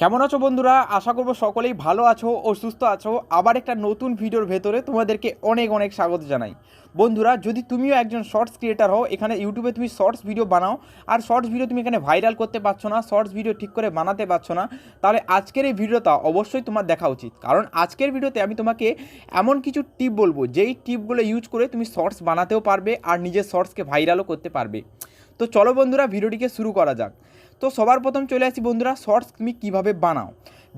কেমন আছো বন্ধুরা? আশা করব সকলেই ভালো আছো ও সুস্থ আছো। আবার একটা নতুন ভিডিওর ভেতরে তোমাদেরকে অনেক অনেক স্বাগত জানাই। বন্ধুরা, যদি তুমিও একজন শর্টস ক্রিয়েটার হও, এখানে ইউটিউবে তুমি শর্টস ভিডিও বানাও, আর শর্টস ভিডিও তুমি এখানে ভাইরাল করতে পারছ না শর্টস ভিডিও ঠিক করে বানাতে পারছ না, তাহলে আজকের এই ভিডিওটা অবশ্যই তোমার দেখা উচিত। কারণ আজকের ভিডিওতে আমি তোমাকে এমন কিছু টিপ বলব, যেই টিপগুলো ইউজ করে তুমি শর্টস বানাতেও পারবে, আর নিজের শর্টসকে ভাইরালও করতে পারবে। তো চলো বন্ধুরা, ভিডিওটিকে শুরু করা যাক। তো সবার প্রথম চলে আসি বন্ধুরা শর্টস তুমি কীভাবে বানাও?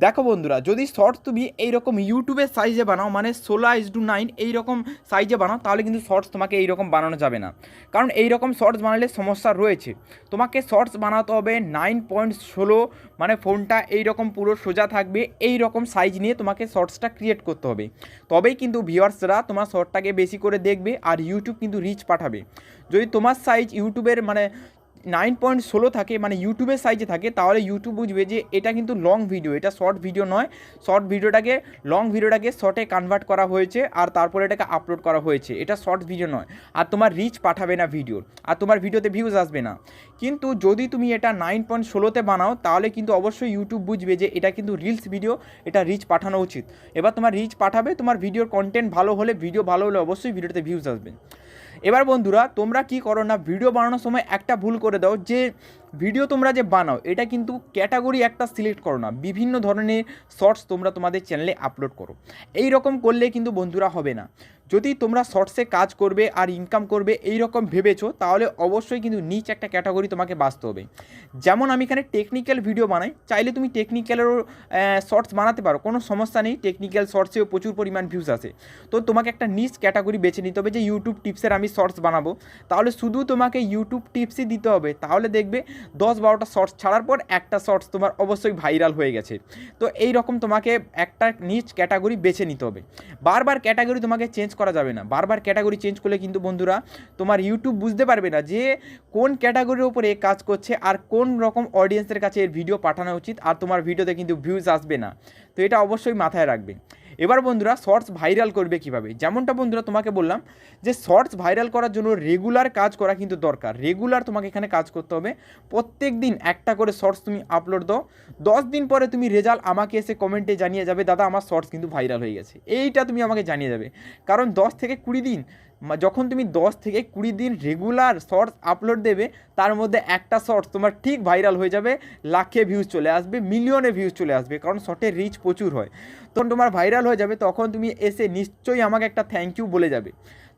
দেখো বন্ধুরা, যদি শর্টস তুমি এইরকম ইউটিউবের সাইজে বানাও মানে ষোলো ইস টু নাইন এইরকম সাইজে বানাও, তাহলে কিন্তু শর্টস তোমাকে এইরকম বানানো যাবে না। কারণ এইরকম শর্টস বানালে সমস্যা রয়েছে। তোমাকে শর্টস বানাতে হবে নাইন পয়েন্ট ষোলো মানে ফোনটা এইরকম পুরো সোজা থাকবে এই রকম সাইজ নিয়ে তোমাকে শর্টসটা ক্রিয়েট করতে হবে। তবেই কিন্তু ভিউয়ার্সরা তোমার শর্টটাকে বেশি করে দেখবে আর ইউটিউব কিন্তু রিচ পাঠাবে। যদি তোমার সাইজ ইউটিউবের মানে নাইন পয়েন্ট ষোলো থাকে মানে ইউটিউবের সাইজে থাকে, তাহলে ইউটিউব বুঝবে যে এটা কিন্তু লং ভিডিও এটা শর্ট ভিডিও নয়। শর্ট ভিডিওটাকে লং ভিডিওটাকে শর্টে কনভার্ট করা হয়েছে আর তারপরে এটাকে আপলোড করা হয়েছে। এটা শর্ট ভিডিও নয়। আর তোমার রিচ পাঠাবে না ভিডিওর আর তোমার ভিডিওতে ভিউজ আসবে না। কিন্তু যদি তুমি এটা নাইন পয়েন্ট ষোলোতে বানাও, তাহলে কিন্তু অবশ্যই ইউটিউব বুঝবে যে এটা কিন্তু রিলস ভিডিও এটা রিচ পাঠানো উচিত। এবার তোমার রিচ পাঠাবে, তোমার ভিডিওর কন্টেন্ট ভালো হলে ভিডিও ভালো হলে অবশ্যই ভিডিওতে ভিউজ আসবে। এবার বন্ধুরা তোমরা কি করো না ভিডিও বানানোর সময় একটা ভুল করে দাও যে ভিডিও তোমরা যে বানাও, এটা কিন্তু ক্যাটাগরি একটা সিলেক্ট করো না। বিভিন্ন ধরনের শর্টস তোমরা তোমাদের চ্যানেলে আপলোড করো। এই রকম করলে কিন্তু বন্ধুরা হবে না। যদি তোমরা শর্টসে কাজ করবে আর ইনকাম করবে এই রকম ভেবেছো, তাহলে অবশ্যই কিন্তু নিচ একটা ক্যাটাগরি তোমাকে বাঁচতে হবে। যেমন আমি এখানে টেকনিক্যাল ভিডিও বানাই, চাইলে তুমি টেকনিক্যালেরও শর্টস বানাতে পারো, কোনো সমস্যা নেই টেকনিক্যাল শর্টসেও প্রচুর পরিমাণ ভিউজ আসে তো তোমাকে একটা নিচ ক্যাটাগরি বেছে নিতে হবে যে ইউটিউব টিপসের আমি শর্টস বানাবো। তাহলে শুধু তোমাকে ইউটিউব টিপসই দিতে হবে, তাহলে দেখবে দশ বারোটা শর্টস ছাড়ার পর একটা শর্টস তোমার অবশ্যই ভাইরাল হয়ে গেছে। তো এই রকম তোমাকে একটা নিচ ক্যাটাগরি বেছে নিতে হবে। বারবার ক্যাটাগরি তোমাকে চেঞ্জ করা যাবে না। বারবার ক্যাটাগরি চেঞ্জ করলে কিন্তু বন্ধুরা তোমার ইউটিউব বুঝতে পারবে না যে কোন ক্যাটাগরির উপরে কাজ করছে আর কোন রকম অডিয়েন্সের কাছে এর ভিডিও পাঠানো উচিত আর তোমার ভিডিওতে কিন্তু ভিউজ আসবে না। তো এটা অবশ্যই মাথায় রাখবে। এবার বন্ধুরা শর্টস ভাইরাল করবে কীভাবে? যেমনটা বন্ধুরা তোমাকে বললাম যে শর্টস ভাইরাল করার জন্য রেগুলার কাজ করা কিন্তু দরকার। রেগুলার তোমাকে এখানে কাজ করতে হবে। প্রত্যেক দিন একটা করে শর্টস তুমি আপলোড দাও। দশ দিন পরে তুমি রেজাল্ট আমাকে এসে কমেন্টে জানিয়ে যাবে, দাদা, আমার শর্টস কিন্তু ভাইরাল হয়ে গেছে। এইটা তুমি আমাকে জানিয়ে যাবে। কারণ দশ থেকে কুড়ি দিন যখন তুমি দশ থেকে কুড়ি দিন রেগুলার শর্টস আপলোড দেবে, তার মধ্যে একটা শর্টস তোমার ঠিক ভাইরাল হয়ে যাবে, লাখে ভিউজ চলে আসবে মিলিয়নে ভিউজ চলে আসবে, কারণ শর্টের রিচ প্রচুর হয়। তখন তোমার ভাইরাল হয়ে যাবে, তখন তুমি এসে নিশ্চয়ই আমাকে একটা থ্যাংক ইউ বলে যাবে।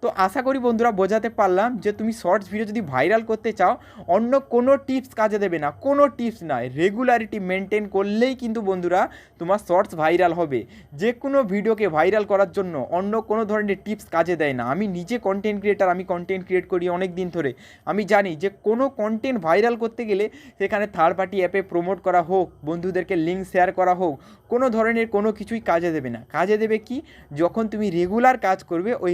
তো আশা করি বন্ধুরা বোঝাতে পারলাম যে তুমি শর্টস ভিডিও যদি ভাইরাল করতে চাও, অন্য কোনো টিপস কাজে দেবে না, কোনো টিপস নয়। রেগুলারিটি মেনটেন করলেই কিন্তু বন্ধুরা তোমার শর্টস ভাইরাল হবে। যে কোনো ভিডিওকে ভাইরাল করার জন্য অন্য কোনো ধরনের টিপস কাজে দেয় না। আমি নিজে কন্টেন্ট ক্রিয়েটার আমি কন্টেন্ট ক্রিয়েট করি অনেক দিন ধরে। আমি জানি যে কোনো কন্টেন্ট ভাইরাল করতে গেলে সেখানে থার্ড পার্টি অ্যাপে প্রমোট করা হোক, বন্ধুদেরকে লিঙ্ক শেয়ার করা হোক, কোনো ধরনের কোনো কিছুই কাজে দেবে না। কাজে দেবে কি? যখন তুমি রেগুলার কাজ করবে, ওই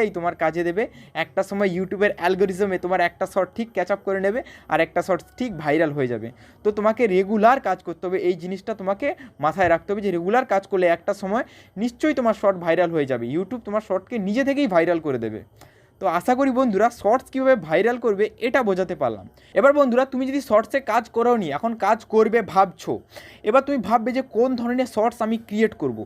রেগুলারিটিটাই তোমার কাজে দেবে। একটা সময় ইউটিউবের অ্যালগোরিজমে তোমার একটা শট ঠিক ক্যাচ আপ করে নেবে আর একটা শর্ট ঠিক ভাইরাল হয়ে যাবে। তো তোমাকে রেগুলার কাজ করতে হবে। এই জিনিসটা তোমাকে মাথায় রাখতে হবে যে রেগুলার কাজ করলে একটা সময় নিশ্চয়ই তোমার শর্ট ভাইরাল হয়ে যাবে। ইউটিউব তোমার শর্টকে নিজে থেকেই ভাইরাল করে দেবে। তো আশা করি বন্ধুরা শর্টস কীভাবে ভাইরাল করবে এটা বোঝাতে পারলাম। এবার বন্ধুরা তুমি যদি শর্টসে কাজ করো নি এখন কাজ করবে ভাবছ। এবার তুমি ভাববে যে কোন ধরনের শর্টস আমি ক্রিয়েট করব।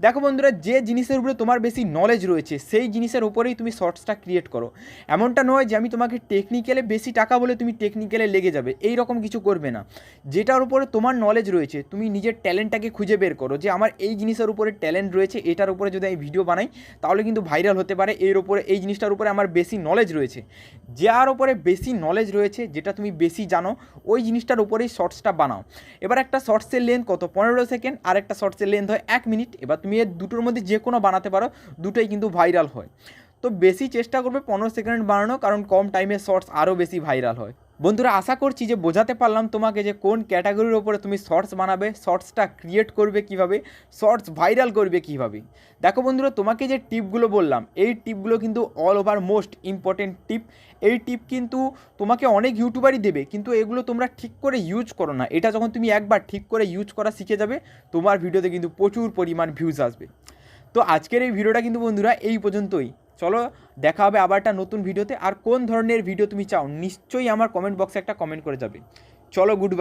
দেখো বন্ধুরা, যে জিনিসের উপরে তোমার বেশি নলেজ রয়েছে, সেই জিনিসের উপরেই তুমি শর্টসটা ক্রিয়েট করো। এমনটা নয় যে আমি তোমাকে টেকনিক্যালে বেশি টাকা বলে তুমি টেকনিক্যালে লেগে যাবে, এই রকম কিছু করবে না। যেটার উপরে তোমার নলেজ রয়েছে, তুমি নিজের ট্যালেন্টটাকে খুঁজে বের করো যে আমার এই জিনিসের উপরে ট্যালেন্ট রয়েছে, এটার উপরে যদি আমি ভিডিও বানাই, তাহলে কিন্তু ভাইরাল হতে পারে, এর উপরে, এই জিনিসটার উপরে আমার বেশি নলেজ রয়েছে। যার ওপরে বেশি নলেজ রয়েছে, যেটা তুমি বেশি জানো, ওই জিনিসটার উপরেই শর্টসটা বানাও। এবার একটা শর্টসের লেন্থ কত? পনেরো সেকেন্ড আর একটা শর্টসের লেন্থ হয় এক মিনিট এবার তুমি এর দুটোর মধ্যে যে কোনো বানাতে পারো, দুটোই কিন্তু ভাইরাল হয়। তো বেশি চেষ্টা করবে পনেরো সেকেন্ড বানানো কারণ কম টাইমে শর্টস আরও বেশি ভাইরাল হয়। বন্ধুরা, আশা করছি যে বোঝাতে পারলাম তোমাকে যে কোন ক্যাটাগরির ওপরে তুমি শর্টস বানাবে, শর্টসটা ক্রিয়েট করবে কীভাবে, শর্টস ভাইরাল করবে কীভাবে। দেখো বন্ধুরা, তোমাকে যে টিপগুলো বললাম, এই টিপগুলো কিন্তু all over most important tip এই টিপ কিন্তু তোমাকে অনেক ইউটিউবারই দেবে, কিন্তু এগুলো তোমরা ঠিক করে ইউজ করো না। এটা যখন তুমি একবার ঠিক করে ইউজ করা শিখে যাবে, তোমার ভিডিওতে কিন্তু প্রচুর পরিমাণ ভিউজ আসবে। তো আজকের এই ভিডিওটা কিন্তু বন্ধুরা, এই পর্যন্তই। চলো দেখা হবে আবার একটা নতুন ভিডিওতে। আর কোন ধরনের ভিডিও তুমি চাও, নিশ্চয়ই আমার কমেন্ট বক্সে একটা কমেন্ট করে যাবে। চলো গুড